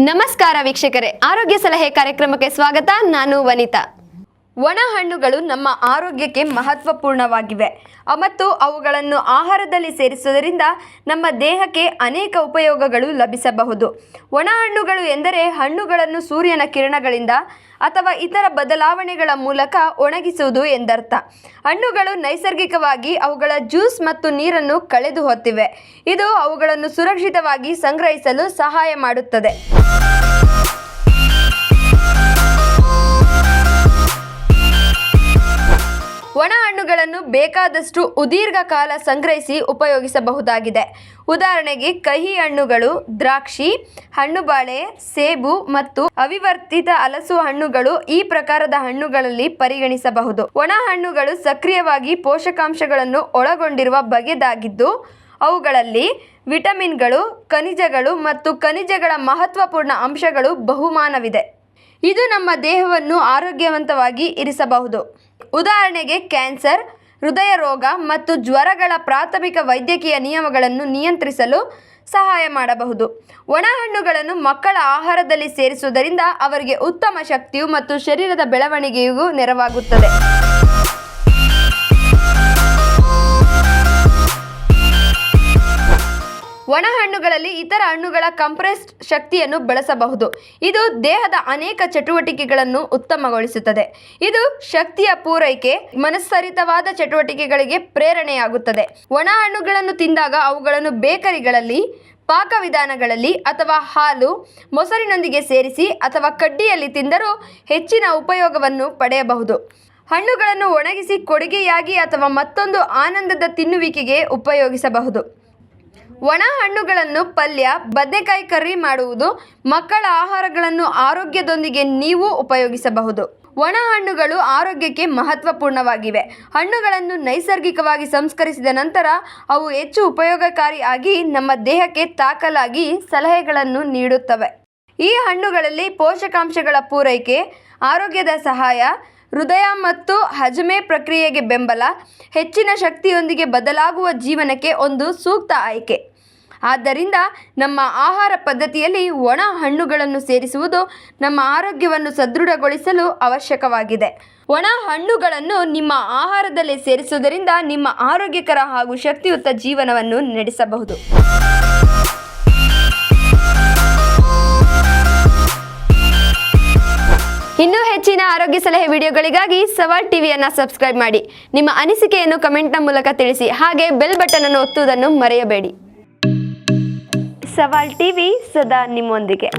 ನಮಸ್ಕಾರ ವೀಕ್ಷಕರೇ. ಆರೋಗ್ಯ ಸಲಹೆ ಕಾರ್ಯಕ್ರಮಕ್ಕೆ ಸ್ವಾಗತ. ನಾನು ವನಿತಾ. ಒಣ ಹಣ್ಣುಗಳು ನಮ್ಮ ಆರೋಗ್ಯಕ್ಕೆ ಮಹತ್ವಪೂರ್ಣವಾಗಿವೆ. ಮತ್ತು ಅವುಗಳನ್ನು ಆಹಾರದಲ್ಲಿ ಸೇರಿಸುವುದರಿಂದ ನಮ್ಮ ದೇಹಕ್ಕೆ ಅನೇಕ ಉಪಯೋಗಗಳು ಲಭಿಸಬಹುದು. ಒಣ ಹಣ್ಣುಗಳು ಎಂದರೆ ಹಣ್ಣುಗಳನ್ನು ಸೂರ್ಯನ ಕಿರಣಗಳಿಂದ ಅಥವಾ ಇತರ ಬದಲಾವಣೆಗಳ ಮೂಲಕ ಒಣಗಿಸುವುದು ಎಂದರ್ಥ. ಹಣ್ಣುಗಳು ನೈಸರ್ಗಿಕವಾಗಿ ಅವುಗಳ ಜ್ಯೂಸ್ ಮತ್ತು ನೀರನ್ನು ಕಳೆದು ಹೊತ್ತಿವೆ ಇದು ಅವುಗಳನ್ನು ಸುರಕ್ಷಿತವಾಗಿ ಸಂಗ್ರಹಿಸಲು ಸಹಾಯ ಮಾಡುತ್ತದೆ. ಹಣ್ಣುಗಳನ್ನು ಬೇಕಾದಷ್ಟು ಉದೀರ್ಘ ಕಾಲ ಸಂಗ್ರಹಿಸಿ ಉಪಯೋಗಿಸಬಹುದಾಗಿದೆ. ಉದಾಹರಣೆಗೆ ಕಹಿ ಹಣ್ಣುಗಳು, ದ್ರಾಕ್ಷಿ, ಹಣ್ಣುಬಾಳೆ, ಸೇಬು ಮತ್ತು ಅವಿವರ್ತಿತ ಹಲಸು ಹಣ್ಣುಗಳು ಈ ಪ್ರಕಾರದ ಹಣ್ಣುಗಳಲ್ಲಿ ಪರಿಗಣಿಸಬಹುದು. ಒಣ ಹಣ್ಣುಗಳು ಸಕ್ರಿಯವಾಗಿ ಪೋಷಕಾಂಶಗಳನ್ನು ಒಳಗೊಂಡಿರುವ ಬಗೆದಾಗಿದ್ದು, ಅವುಗಳಲ್ಲಿ ವಿಟಮಿನ್ಗಳು, ಖನಿಜಗಳು ಮತ್ತು ಖನಿಜಗಳ ಮಹತ್ವಪೂರ್ಣ ಅಂಶಗಳು ಬಹುಮಾನವಿದೆ. ಇದು ನಮ್ಮ ದೇಹವನ್ನು ಆರೋಗ್ಯವಂತವಾಗಿ ಇರಿಸಬಹುದು. ಉದಾಹರಣೆಗೆ ಕ್ಯಾನ್ಸರ್, ಹೃದಯ ರೋಗ ಮತ್ತು ಜ್ವರಗಳ ಪ್ರಾಥಮಿಕ ವೈದ್ಯಕೀಯ ನಿಯಮಗಳನ್ನು ನಿಯಂತ್ರಿಸಲು ಸಹಾಯ ಮಾಡಬಹುದು. ಒಣ ಹಣ್ಣುಗಳನ್ನು ಮಕ್ಕಳ ಆಹಾರದಲ್ಲಿ ಸೇರಿಸುವುದರಿಂದ ಅವರಿಗೆ ಉತ್ತಮ ಶಕ್ತಿಯು ಮತ್ತು ಶರೀರದ ಬೆಳವಣಿಗೆಯೂ ನೆರವಾಗುತ್ತದೆ. ಒಣ ಹಣ್ಣುಗಳಲ್ಲಿ ಇತರ ಹಣ್ಣುಗಳ ಕಂಪ್ರೆಸ್ಡ್ ಶಕ್ತಿಯನ್ನು ಬಳಸಬಹುದು. ಇದು ದೇಹದ ಅನೇಕ ಚಟುವಟಿಕೆಗಳನ್ನು ಉತ್ತಮಗೊಳಿಸುತ್ತದೆ. ಇದು ಶಕ್ತಿಯ ಪೂರೈಕೆ, ಮನಸ್ಸರಿತವಾದ ಚಟುವಟಿಕೆಗಳಿಗೆ ಪ್ರೇರಣೆಯಾಗುತ್ತದೆ. ಒಣ ಹಣ್ಣುಗಳನ್ನು ತಿಂದಾಗ ಅವುಗಳನ್ನು ಬೇಕರಿಗಳಲ್ಲಿ, ಪಾಕವಿಧಾನಗಳಲ್ಲಿ ಅಥವಾ ಹಾಲು, ಮೊಸರಿನೊಂದಿಗೆ ಸೇರಿಸಿ ಅಥವಾ ಕಡ್ಡಿಯಲ್ಲಿ ತಿಂದರೂ ಹೆಚ್ಚಿನ ಉಪಯೋಗವನ್ನು ಪಡೆಯಬಹುದು. ಹಣ್ಣುಗಳನ್ನು ಒಣಗಿಸಿ ಕೊಡುಗೆಯಾಗಿ ಅಥವಾ ಮತ್ತೊಂದು ಆನಂದದ ತಿನ್ನುವಿಕೆಗೆ ಉಪಯೋಗಿಸಬಹುದು. ಒಣ ಹಣ್ಣುಗಳನ್ನು ಪಲ್ಯ, ಬದನೆಕಾಯಿ ಕರ್ರಿ ಮಾಡುವುದು ಮಕ್ಕಳ ಆಹಾರಗಳನ್ನು ಆರೋಗ್ಯದೊಂದಿಗೆ ನೀವು ಉಪಯೋಗಿಸಬಹುದು. ಒಣ ಹಣ್ಣುಗಳು ಆರೋಗ್ಯಕ್ಕೆ ಮಹತ್ವಪೂರ್ಣವಾಗಿವೆ. ಹಣ್ಣುಗಳನ್ನು ನೈಸರ್ಗಿಕವಾಗಿ ಸಂಸ್ಕರಿಸಿದ ನಂತರ ಅವು ಹೆಚ್ಚು ಉಪಯೋಗಕಾರಿ ಆಗಿ ನಮ್ಮ ದೇಹಕ್ಕೆ ತಾಕಲಾಗಿ ಸಲಹೆಗಳನ್ನು ನೀಡುತ್ತವೆ. ಈ ಹಣ್ಣುಗಳಲ್ಲಿ ಪೋಷಕಾಂಶಗಳ ಪೂರೈಕೆ, ಆರೋಗ್ಯದ ಸಹಾಯ ಹೃದಯ ಮತ್ತು ಹಜಮೆ ಪ್ರಕ್ರಿಯೆಗೆ ಬೆಂಬಲ, ಹೆಚ್ಚಿನ ಶಕ್ತಿಯೊಂದಿಗೆ ಬದಲಾಗುವ ಜೀವನಕ್ಕೆ ಒಂದು ಸೂಕ್ತ ಆಯ್ಕೆ. ಆದ್ದರಿಂದ ನಮ್ಮ ಆಹಾರ ಪದ್ಧತಿಯಲ್ಲಿ ಒಣ ಹಣ್ಣುಗಳನ್ನು ಸೇರಿಸುವುದು ನಮ್ಮ ಆರೋಗ್ಯವನ್ನು ಸದೃಢಗೊಳಿಸಲು ಅವಶ್ಯಕವಾಗಿದೆ. ಒಣ ಹಣ್ಣುಗಳನ್ನು ನಿಮ್ಮ ಆಹಾರದಲ್ಲಿ ಸೇರಿಸುವುದರಿಂದ ನಿಮ್ಮ ಆರೋಗ್ಯಕರ ಹಾಗೂ ಶಕ್ತಿಯುತ ಜೀವನವನ್ನು ನಡೆಸಬಹುದು. ಇನ್ನೂ ಹೆಚ್ಚಿನ ಆರೋಗ್ಯ ಸಲಹೆ ವಿಡಿಯೋಗಳಿಗಾಗಿ ಸವಾಲ್ ಟಿವಿಯನ್ನು ಸಬ್ಸ್ಕ್ರೈಬ್ ಮಾಡಿ. ನಿಮ್ಮ ಅನಿಸಿಕೆಯನ್ನು ಕಮೆಂಟ್ನ ಮೂಲಕ ತಿಳಿಸಿ. ಹಾಗೆ ಬೆಲ್ ಬಟನ್ ಅನ್ನು ಒತ್ತುವುದನ್ನು ಮರೆಯಬೇಡಿ. ಸವಾಲ್ ಟಿವಿ ಸದಾ ನಿಮ್ಮೊಂದಿಗೆ.